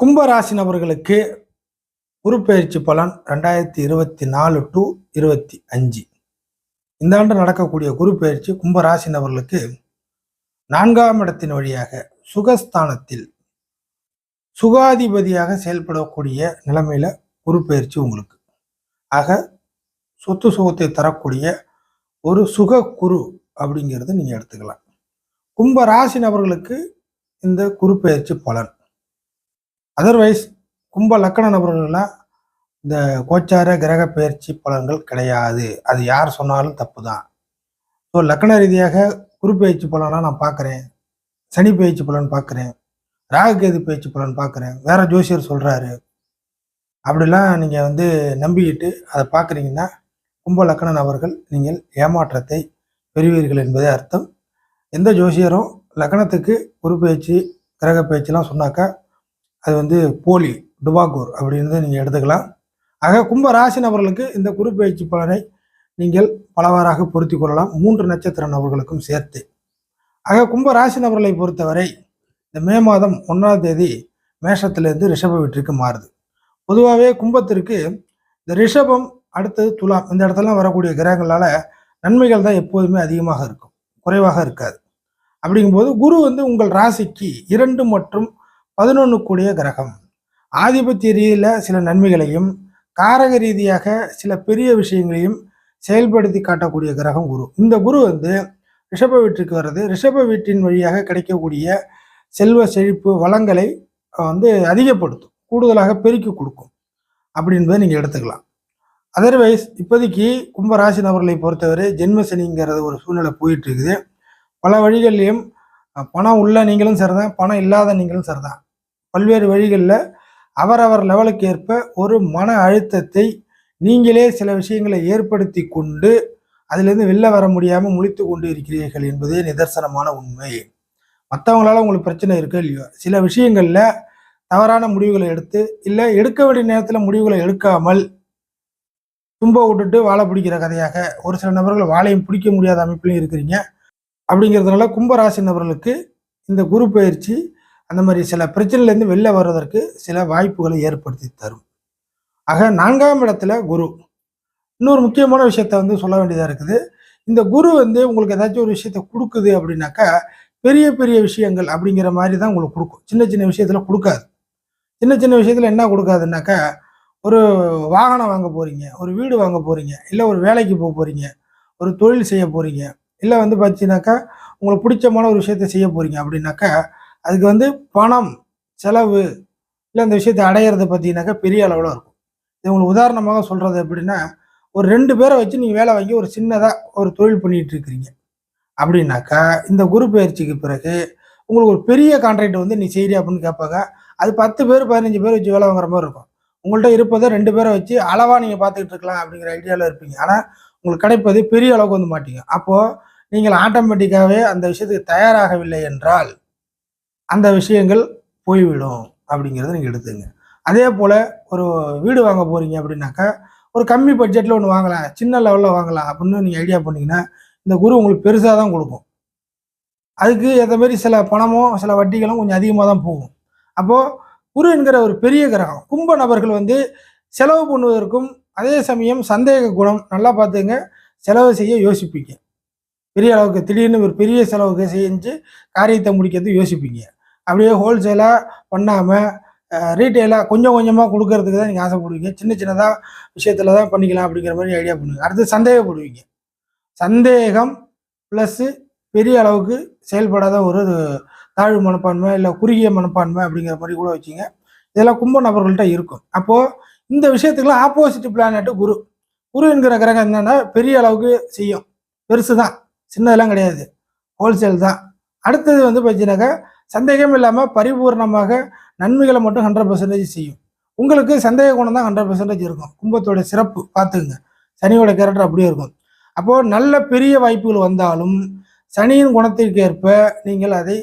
கும்பராசி நபர்களுக்கு குருப்பெயர்ச்சி பலன் ரெண்டாயிரத்தி இருபத்தி நாலு டு இருபத்தி அஞ்சு. இந்த ஆண்டு நடக்கக்கூடிய குருப்பெயர்ச்சி கும்பராசி நபர்களுக்கு நான்காம் இடத்தின் வழியாக சுகஸ்தானத்தில் சுகாதிபதியாக செயல்படக்கூடிய நிலைமையில குருப்பெயர்ச்சி உங்களுக்கு. ஆக சொத்து சுகத்தை தரக்கூடிய ஒரு சுக குரு அப்படிங்கிறத நீங்க எடுத்துக்கலாம். கும்ப ராசி நபர்களுக்கு இந்த குருப்பெயர்ச்சி பலன். அதர்வைஸ் கும்ப லக்கண நபர்கள்லாம் இந்த கோச்சார கிரக பயிற்சி பலன்கள் கிடையாது. அது யார் சொன்னாலும் தப்பு தான் ஸோ லக்கண ரீதியாக குரு பயிற்சி பலனாக நான் பார்க்குறேன் சனி பயிற்சி பலன் பார்க்குறேன் ராகுகேது பயிற்சி பலன் பார்க்குறேன் வேற ஜோசியர் சொல்கிறாரு அப்படிலாம் நீங்கள் வந்து நம்பிக்கிட்டு அதை பார்க்குறீங்கன்னா கும்ப லக்கண நபர்கள் நீங்கள் ஏமாற்றத்தை பெறுவீர்கள் என்பதே அர்த்தம். எந்த ஜோசியரும் லக்னத்துக்கு குரு பயிற்சி கிரக பயிற்சிலாம் சொன்னாக்கா அது வந்து போலி டுபாகூர் அப்படின்னு நீங்கள் எடுத்துக்கலாம். ஆக கும்ப ராசி நபர்களுக்கு இந்த குரு பயிற்சி பலனை நீங்கள் பலவாறாக பொருத்தி கொள்ளலாம். மூன்று நட்சத்திர நபர்களுக்கும் சேர்த்து. ஆக கும்ப ராசி நபர்களை பொறுத்தவரை இந்த மே மாதம் ஒன்றாம் தேதி மேஷத்திலிருந்து ரிஷப வீட்டிற்கு மாறுது. பொதுவாகவே கும்பத்திற்கு இந்த ரிஷபம் அடுத்தது துலாம் இந்த இடத்துலலாம் வரக்கூடிய கிரகங்களால் நன்மைகள் தான் எப்போதுமே அதிகமாக இருக்கும். குறைவாக இருக்காது. அப்படிங்கும்போது குரு வந்து உங்கள் ராசிக்கு இரண்டு மற்றும் பதினொன்று கூடிய கிரகம். ஆதிபத்திய ரீதியில் சில நன்மைகளையும் காரக ரீதியாக சில பெரிய விஷயங்களையும் செயல்படுத்தி காட்டக்கூடிய கிரகம் குரு. இந்த குரு வந்து ரிஷப வீட்டிற்கு வர்றது ரிஷப வீட்டின் வழியாக கிடைக்கக்கூடிய செல்வ செழிப்பு வளங்களை வந்து அதிகப்படுத்தும் கூடுதலாக பெருக்கி கொடுக்கும் அப்படின்றத நீங்கள் எடுத்துக்கலாம். அதர்வைஸ் இப்போதைக்கு கும்பராசி நபர்களை பொறுத்தவரை ஜென்மசனிங்கிறது ஒரு சூழ்நிலை போயிட்டு இருக்குது. பல வழிகள்லையும் பணம் உள்ள நீங்களும் சரிதான் பணம் இல்லாத நீங்களும் சரிதான். பல்வேறு வழிகளில் அவரவர் லெவலுக்கு ஏற்ப ஒரு மன அழுத்தத்தை நீங்களே சில விஷயங்களை ஏற்படுத்தி கொண்டு அதிலிருந்து வெளில வர முடியாமல் முழித்து கொண்டு இருக்கிறீர்கள் என்பதே நிதர்சனமான உண்மை. மற்றவங்களால உங்களுக்கு பிரச்சனை இருக்கோ இல்லையோ சில விஷயங்களில் தவறான முடிவுகளை எடுத்து இல்லை எடுக்க வேண்டிய நேரத்தில் முடிவுகளை எடுக்காமல் தும்ப விட்டுட்டு வாழை பிடிக்கிற கதையாக ஒரு சில நபர்கள் வாழையும் பிடிக்க முடியாத அமைப்பிலையும் இருக்கிறீங்க. அப்படிங்கிறதுனால கும்பராசி நபர்களுக்கு இந்த குரு பயிற்சி அந்த மாதிரி சில பிரச்சனையிலேருந்து வெளில வர்றதற்கு சில வாய்ப்புகளை ஏற்படுத்தி தரும். ஆக நான்காம் இடத்துல குரு. இன்னொரு முக்கியமான விஷயத்த வந்து சொல்ல வேண்டியதாக இருக்குது. இந்த குரு வந்து உங்களுக்கு ஏதாச்சும் ஒரு விஷயத்த கொடுக்குது அப்படின்னாக்கா பெரிய பெரிய விஷயங்கள் அப்படிங்கிற மாதிரி தான் உங்களுக்கு கொடுக்கும். சின்ன சின்ன விஷயத்தில் கொடுக்காது. சின்ன சின்ன விஷயத்தில் என்ன கொடுக்காதுன்னாக்கா ஒரு வாகனம் வாங்க போகிறீங்க ஒரு வீடு வாங்க போகிறீங்க இல்லை ஒரு வேலைக்கு போக போகிறீங்க ஒரு தொழில் செய்ய போகிறீங்க இல்லை வந்து பார்த்தீங்கன்னாக்கா உங்களுக்கு பிடிச்சமான ஒரு விஷயத்த செய்ய போகிறீங்க அப்படின்னாக்கா அதுக்கு வந்து பணம் செலவு இல்லை அந்த விஷயத்தை அடையிறது பார்த்தீங்கன்னாக்கா பெரிய அளவில் இருக்கும். இது உங்களுக்கு உதாரணமாக சொல்கிறது எப்படின்னா ஒரு ரெண்டு பேரை வச்சு நீங்கள் வேலை வாங்கி ஒரு சின்னதாக ஒரு தொழில் பண்ணிகிட்டு இருக்கிறீங்க. அப்படின்னாக்கா இந்த குரு பயிற்சிக்கு பிறகு உங்களுக்கு ஒரு பெரிய கான்ட்ராக்ட் வந்து நீ செய்யறியா அப்படின்னு கேட்பாங்க. அது பத்து பேர் பதினஞ்சு பேர் வச்சு வேலை வாங்குற மாதிரி இருக்கும். உங்கள்கிட்ட இருப்பதை ரெண்டு பேரை வச்சு அளவாக நீங்கள் பார்த்துக்கிட்டு இருக்கலாம் அப்படிங்கிற ஐடியாவில் இருப்பீங்க. ஆனால் உங்களுக்கு கிடைப்பது பெரிய அளவுக்கு வந்து மாட்டீங்க அப்போது நீங்கள் ஆட்டோமேட்டிக்காகவே அந்த விஷயத்துக்கு தயாராகவில்லை என்றால் அந்த விஷயங்கள் போய்விடும் அப்படிங்கிறத நீங்கள் எடுத்துங்க அதே போல் ஒரு வீடு வாங்க போகிறீங்க அப்படின்னாக்கா ஒரு கம்மி பட்ஜெட்டில் ஒன்று வாங்கலாம் சின்ன லெவலில் வாங்கலாம் அப்படின்னு நீங்கள் ஐடியா பண்ணிங்கன்னா இந்த குரு உங்களுக்கு பெருசாக தான் கொடுக்கும். அதுக்கு ஏற்ற மாதிரி சில பணமும் சில வட்டிகளும் கொஞ்சம் அதிகமாக தான் போகும். அப்போது குரு என்கிற ஒரு பெரிய கிரகம் கும்ப நபர்கள் வந்து செலவு பண்ணுவதற்கும் அதே சமயம் சந்தேக குணம் நல்லா பார்த்துங்க செலவு செய்ய யோசிப்பீங்க. பெரிய அளவுக்கு திடீர்னு ஒரு பெரிய செலவுக்கு செஞ்சு காரியத்தை முடிக்கிறது யோசிப்பீங்க. அப்படியே ஹோல்சேலாக பண்ணாமல் ரீட்டெயிலாக கொஞ்சம் கொஞ்சமாக கொடுக்கறதுக்கு தான் நீங்கள் ஆசைப்படுவீங்க. சின்ன சின்னதாக விஷயத்தில் தான் பண்ணிக்கலாம் அப்படிங்கிற மாதிரி ஐடியா பண்ணுவீங்க. அடுத்து சந்தேகப்படுவீங்க சந்தேகம் ப்ளஸ்ஸு பெரிய அளவுக்கு செயல்படாத ஒரு தாழ்வு மனப்பான்மை இல்லை குறுகிய மனப்பான்மை அப்படிங்கிற மாதிரி கூட வச்சுங்க. இதெல்லாம் கும்ப நபர்கள்ட்ட இருக்கும். அப்போது இந்த விஷயத்துக்குலாம் ஆப்போசிட் பிளானட்டு குரு. குரு என்கிற கிரகம் என்னென்னா பெரிய அளவுக்கு செய்யும். பெருசு தான் சின்னதெல்லாம் கிடையாது. ஹோல்சேல் தான். அடுத்தது வந்து பார்த்தீங்கன்னாக்கா சந்தேகம் இல்லாமல் பரிபூர்ணமாக நன்மைகளை மட்டும் ஹண்ட்ரட் பர்சன்டேஜ் செய்யும். உங்களுக்கு சந்தேக குணம் தான் ஹண்ட்ரட் பர்சன்டேஜ் இருக்கும். கும்பத்தோட சிறப்பு பார்த்துக்குங்க. சனியோட கேரக்டர் அப்படியே இருக்கும். அப்போது நல்ல பெரிய வாய்ப்புகள் வந்தாலும் சனியின் குணத்திற்கு ஏற்ப நீங்கள் அதை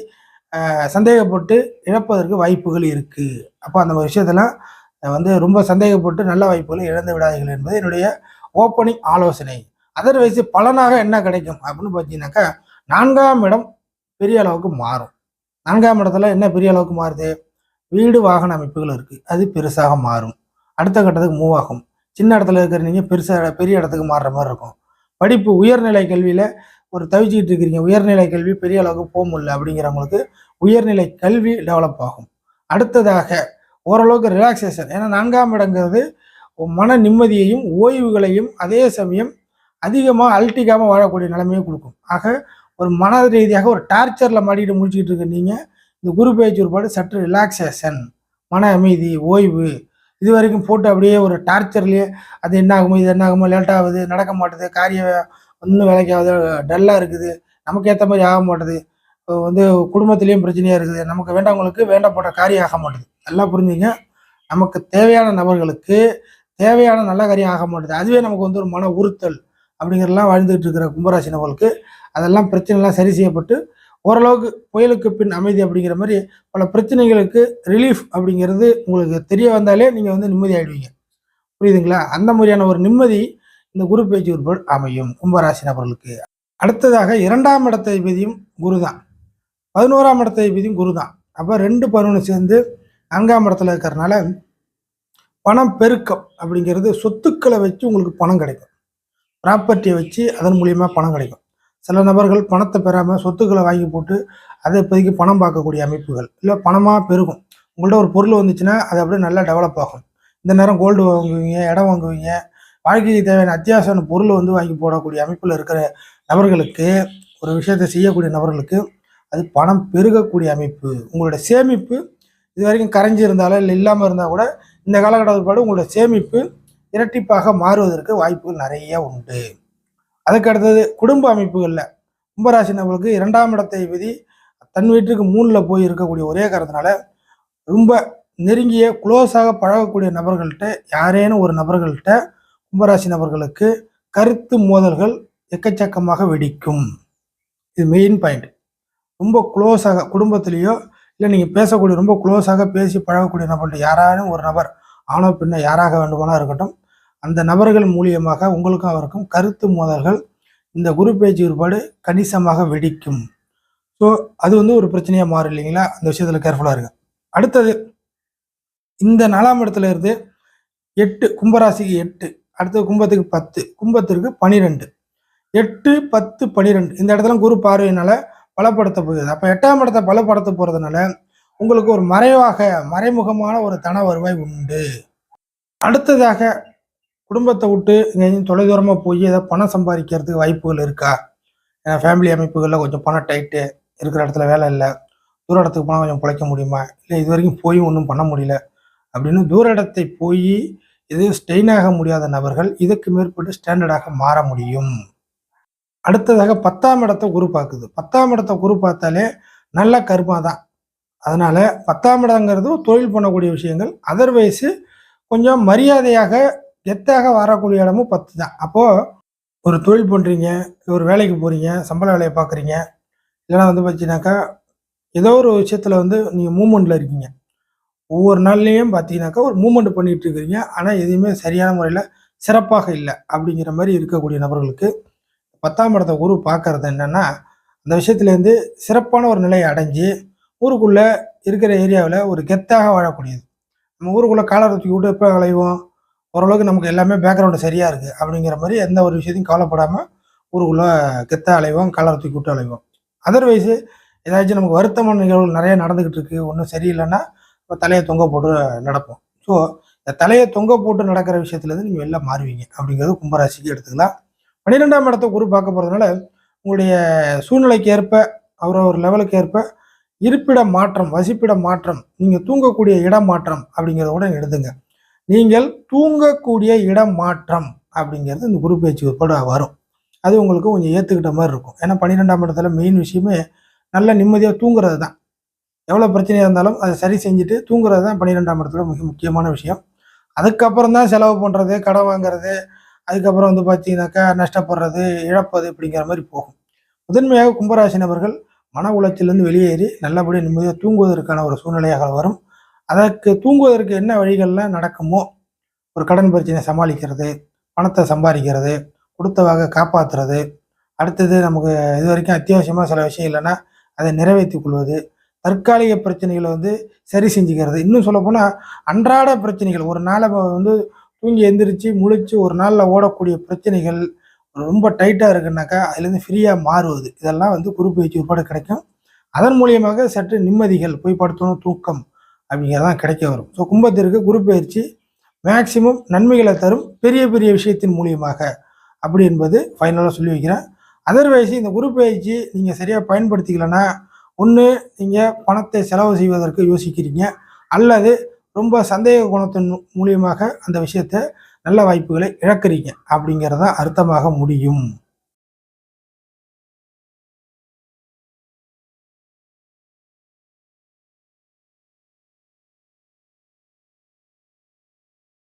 சந்தேகப்பட்டு இழப்பதற்கு வாய்ப்புகள் இருக்குது அப்போ அந்த விஷயத்தெல்லாம் வந்து ரொம்ப சந்தேகப்பட்டு நல்ல வாய்ப்புகளை இழந்து விடாதீர்கள் என்பது என்னுடைய ஓப்பனிங் ஆலோசனை. அதர்வைஸ் பலனாக என்ன கிடைக்கும் அப்படின்னு பார்த்தீங்கன்னாக்கா நான்காம் இடம் பெரிய அளவுக்கு மாறும். நான்காம் இடத்துல என்ன பெரிய அளவுக்கு மாறுது? வீடு வாகன அமைப்புகள் இருக்குது அது பெருசாக மாறும். அடுத்த கட்டத்துக்கு மூவ் ஆகும். சின்ன இடத்துல இருக்கிற நீங்கள் பெருசாக பெரிய இடத்துக்கு மாறுற மாதிரி இருக்கும். படிப்பு உயர்நிலை கல்வியில் ஒரு தவிச்சிக்கிட்டு இருக்கிறீங்க. உயர்நிலை கல்வி பெரிய அளவுக்கு போக முடியல அப்படிங்கிறவங்களுக்கு உயர்நிலை கல்வி டெவலப் ஆகும். அடுத்ததாக ஓரளவுக்கு ரிலாக்ஸேஷன் ஏன்னா நான்காம் இடங்கிறது மன நிம்மதியையும் ஓய்வுகளையும் அதே சமயம் அதிகமாக அல்ட்டிக்காமல் வாழக்கூடிய நிலைமையை கொடுக்கும். ஆக ஒரு மன ரீதியாக ஒரு டார்ச்சரில் மாட்டிட்டு முடிச்சுக்கிட்டு இருக்க நீங்கள் இந்த குரு பயிற்சி ஒருபாடு சற்று ரிலாக்ஸேஷன் மன அமைதி ஓய்வு இது வரைக்கும் போட்டு அப்படியே ஒரு டார்ச்சர்லேயே அது என்ன ஆகுமோ இது என்ன ஆகுமோ லேட் ஆகுது நடக்க மாட்டுது காரியம் ஒன்றும் வேலைக்கு ஆகுது டல்லாக இருக்குது நமக்கு ஏற்ற மாதிரி ஆக மாட்டுது வந்து குடும்பத்துலேயும் பிரச்சனையாக இருக்குது நமக்கு வேண்டவங்களுக்கு வேண்டப்பட்ட காரியம் ஆக மாட்டுது. நல்லா புரிஞ்சுங்க. நமக்கு தேவையான நபர்களுக்கு தேவையான நல்ல காரியம் ஆக மாட்டுது. அதுவே நமக்கு வந்து ஒரு மன உறுத்தல் அப்படிங்கிறதெல்லாம் வாழ்ந்துகிட்டு இருக்கிற கும்பராசி நபர்களுக்கு அதெல்லாம் பிரச்சனைலாம் சரி செய்யப்பட்டு ஓரளவுக்கு புயலுக்கு பின் அமைதி அப்படிங்கிற மாதிரி பல பிரச்சனைகளுக்கு ரிலீஃப் அப்படிங்கிறது உங்களுக்கு தெரிய வந்தாலே நீங்கள் வந்து நிம்மதி ஆகிடுவீங்க புரியுதுங்களா? அந்த மாதிரியான ஒரு நிம்மதி இந்த குரு பேச்சு உட்பட அமையும். கும்பராசி நபர்களுக்கு. அடுத்ததாக இரண்டாம் இடத்தை விதியும் குரு தான். பதினோராம் இடத்தை விதியும் குரு தான். அப்போ ரெண்டு பதினொன்று சேர்ந்து நான்காம் இடத்துல இருக்கிறனால பணம் பெருக்கம் அப்படிங்கிறது சொத்துக்களை வச்சு உங்களுக்கு பணம் கிடைக்கும். ப்ராப்பர்ட்டியை வச்சு அதன் மூலியமாக பணம் கிடைக்கும். சில நபர்கள் பணத்தை பெறாமல் சொத்துக்களை வாங்கி போட்டு அதை இப்போதைக்கு பணம் பார்க்கக்கூடிய அமைப்புகள். இல்லை பணமாக பெருகும். உங்கள்கிட்ட ஒரு பொருள் வந்துச்சுன்னா அது அப்படியே நல்லா டெவலப் ஆகும். இந்த நேரம் கோல்டு வாங்குவீங்க இடம் வாங்குவீங்க வாழ்க்கைக்கு தேவையான அத்தியாவசிய பொருள் வந்து வாங்கி போடக்கூடிய அமைப்பில் இருக்கிற நபர்களுக்கு ஒரு விஷயத்தை செய்யக்கூடிய நபர்களுக்கு அது பணம் பெருகக்கூடிய அமைப்பு. உங்களோட சேமிப்பு இது வரைக்கும் கரைஞ்சி இருந்தாலும் இல்லை இல்லாமல் இருந்தால் கூட இந்த காலகட்டத்தில் உங்களோட சேமிப்பு இரட்டிப்பாக மாறுவதற்கு வாய்ப்புகள் நிறைய உண்டு. அதுக்கு அடுத்தது குடும்ப அமைப்புகளில் கும்பராசி நபர்களுக்கு இரண்டாம் இடத்தை விதி தன் வீட்டுக்கு மூணில் போய் இருக்கக்கூடிய ஒரே காரணத்தினால ரொம்ப நெருங்கிய குளோஸாக பழகக்கூடிய நபர்கள்ட்ட யாரேனும் ஒரு நபர்கள்ட்ட கும்பராசி நபர்களுக்கு கருத்து மோதல்கள் எக்கச்சக்கமாக வெடிக்கும். இது மெயின் பாயிண்ட் ரொம்ப க்ளோஸாக குடும்பத்திலேயோ இல்லை நீங்கள் பேசக்கூடிய ரொம்ப க்ளோஸாக பேசி பழகக்கூடிய நபர்கிட்ட யாராலும் ஒரு நபர் ஆணோ பின்ன யாராக வேண்டுமானா இருக்கட்டும் அந்த நபர்கள் மூலியமாக உங்களுக்கும் அவருக்கும் கருத்து மோதல்கள் இந்த குரு பேச்சு ஒருபாடு கணிசமாக வெடிக்கும். ஸோ அது வந்து ஒரு பிரச்சனையாக மாறும் இல்லைங்களா? அந்த விஷயத்தில் கேர்ஃபுல்லாக இருங்க. அடுத்தது இந்த நாலாம் இடத்துல இருந்து எட்டு கும்பராசிக்கு எட்டு அடுத்தது கும்பத்துக்கு பத்து கும்பத்திற்கு பனிரெண்டு. எட்டு பத்து பனிரெண்டு. இந்த இடத்துல குரு பார்வையினால பலப்படுத்த போகுது. அப்போ எட்டாம் இடத்தை பலப்படுத்த போகிறதுனால உங்களுக்கு ஒரு மறைவாக மறைமுகமான ஒரு தன வருவாய் உண்டு. அடுத்ததாக குடும்பத்தை விட்டு எங்கேயும் தொலைதூரமாக போய் ஏதாவது பணம் சம்பாதிக்கிறதுக்கு வாய்ப்புகள் இருக்கா? ஏன்னா ஃபேமிலி அமைப்புகளில் கொஞ்சம் பணம் டைட்டு இருக்கிற இடத்துல வேலை இல்லை. தூர இடத்துக்கு போனால் கொஞ்சம் பிழைக்க முடியுமா? இல்லை இது வரைக்கும் போய் ஒன்றும் பண்ண முடியல. அப்படின்னு தூர இடத்தை போய் இது ஸ்டெயின் ஆக முடியாத நபர்கள் இதுக்கு மேற்பட்டு ஸ்டாண்டர்டாக மாற முடியும். அடுத்ததாக பத்தாம் இடத்தை குரு பார்க்குது. பத்தாம் இடத்தை குரு பார்த்தாலே நல்ல கருமா தான். அதனால் பத்தாம் இடங்கிறது தொழில் பண்ணக்கூடிய விஷயங்கள். அதர்வைஸு கொஞ்சம் மரியாதையாக கெத்தாக வரக்கூடிய இடமும் பத்து தான். அப்போது ஒரு தொழில் பண்ணுறீங்க ஒரு வேலைக்கு போகிறீங்க சம்பள வேலையை பார்க்குறீங்க இல்லைன்னா வந்து பார்த்தீங்கன்னாக்கா ஏதோ ஒரு விஷயத்தில் வந்து நீங்கள் மூமெண்ட்டில் இருக்கீங்க. ஒவ்வொரு நாள்லேயும் பார்த்தீங்கன்னாக்கா ஒரு மூமெண்ட் பண்ணிகிட்டு இருக்கிறீங்க ஆனால் எதுவுமே சரியான முறையில் சிறப்பாக இல்லை அப்படிங்கிற மாதிரி இருக்கக்கூடிய நபர்களுக்கு பத்தாம் இடத்த குரு பார்க்கறது என்னென்னா அந்த விஷயத்துலேருந்து சிறப்பான ஒரு நிலையை அடைஞ்சு ஊருக்குள்ளே இருக்கிற ஏரியாவில் ஒரு கெத்தாக வாழக்கூடியது. நம்ம ஊருக்குள்ளே காலரத்துக்கு விட்டு எப்போ அலைவோம் ஓரளவுக்கு நமக்கு எல்லாமே பேக்ரவுண்டு சரியாக இருக்குது அப்படிங்கிற மாதிரி எந்த ஒரு விஷயத்தையும் கவலைப்படாமல் ஊருக்குள்ளே கெத்த அலைவோம் காலரை தூக்கி விட்டு அலைவோம். அதர்வைஸு ஏதாச்சும் நமக்கு வருத்தமான நிகழ்வுகள் நிறைய நடந்துக்கிட்டு இருக்குது ஒன்றும் சரியில்லைன்னா இப்போ தலையை தொங்க போட்டு நடப்போம். ஸோ இந்த தலையை தொங்க போட்டு நடக்கிற விஷயத்துலேருந்து நீங்கள் வெளில மாறுவீங்க அப்படிங்கிறது கும்பராசிக்கு எடுத்துக்கலாம். பன்னிரெண்டாம் இடத்தை குரு பார்க்க போகிறதுனால உங்களுடைய சூழ்நிலைக்கு ஏற்ப அவர் ஒரு லெவலுக்கு ஏற்ப இருப்பிட மாற்றம் வசிப்பிட மாற்றம் நீங்கள் தூங்கக்கூடிய இடம் மாற்றம் அப்படிங்கிறத கூட எடுத்துங்க. நீங்கள் தூங்கக்கூடிய இடம் மாற்றம் அப்படிங்கிறது இந்த குரு பேச்சு உட்பட வரும். அது உங்களுக்கு கொஞ்சம் ஏற்றுக்கிட்ட மாதிரி இருக்கும். ஏன்னா பன்னிரெண்டாம் இடத்துல மெயின் விஷயமே நல்ல நிம்மதியாக தூங்குறது தான். எவ்வளோ பிரச்சனையாக இருந்தாலும் அதை சரி செஞ்சுட்டு தூங்குறது தான் பன்னிரெண்டாம் இடத்துல மிக முக்கியமான விஷயம். அதுக்கப்புறம் தான் செலவு பண்ணுறது கடன் வாங்குறது அதுக்கப்புறம் வந்து பார்த்தீங்கன்னாக்கா நஷ்டப்படுறது இழப்பது அப்படிங்கிற மாதிரி போகும். முதன்மையாக கும்பராசி நபர்கள் மன உளைச்சலேருந்து வெளியேறி நல்லபடியாக நிம்மதியாக தூங்குவதற்கான ஒரு சூழ்நிலையாக வரும். அதற்கு தூங்குவதற்கு என்ன வழிகள்லாம் நடக்குமோ? ஒரு கடன் பிரச்சனை சமாளிக்கிறது பணத்தை சம்பாதிக்கிறது கொடுத்தவாக காப்பாற்றுறது அடுத்தது நமக்கு இது வரைக்கும் அத்தியாவசியமாக சில விஷயம் இல்லைன்னா அதை நிறைவேற்றி கொள்வது தற்காலிக பிரச்சனைகளை வந்து சரி செஞ்சுக்கிறது. இன்னும் சொல்லப்போனால் அன்றாட பிரச்சனைகள் ஒரு நாளை வந்து தூங்கி எந்திரிச்சு முழிச்சு ஒரு நாளில் ஓடக்கூடிய பிரச்சனைகள் ரொம்ப டைட்டாக இருக்குன்னாக்கா அதுலேருந்து ஃப்ரீயாக மாறுவது. இதெல்லாம் வந்து குறிப்பு வச்சு உட்பட கிடைக்கும். அதன் மூலியமாக சற்று நிம்மதிகள் போய் படுத்தணும் தூக்கம் அப்படிங்கிறதான் கிடைக்க வரும். ஸோ கும்பத்திற்கு குரு பயிற்சி மேக்சிமம் நன்மைகளை தரும் பெரிய பெரிய விஷயத்தின் மூலியமாக அப்படி என்பது ஃபைனலாக சொல்லி வைக்கிறேன். அதர்வைஸ் இந்த குரு பயிற்சி நீங்கள் சரியாக பயன்படுத்திக்கலைன்னா ஒன்று நீங்கள் பணத்தை செலவு செய்வதற்கு யோசிக்கிறீங்க. அல்லது ரொம்ப சந்தேக குணத்தின் மூலியமாக அந்த விஷயத்தை நல்ல வாய்ப்புகளை இழக்கிறீங்க. அப்படிங்கிறதான் அர்த்தமாக முடியும்.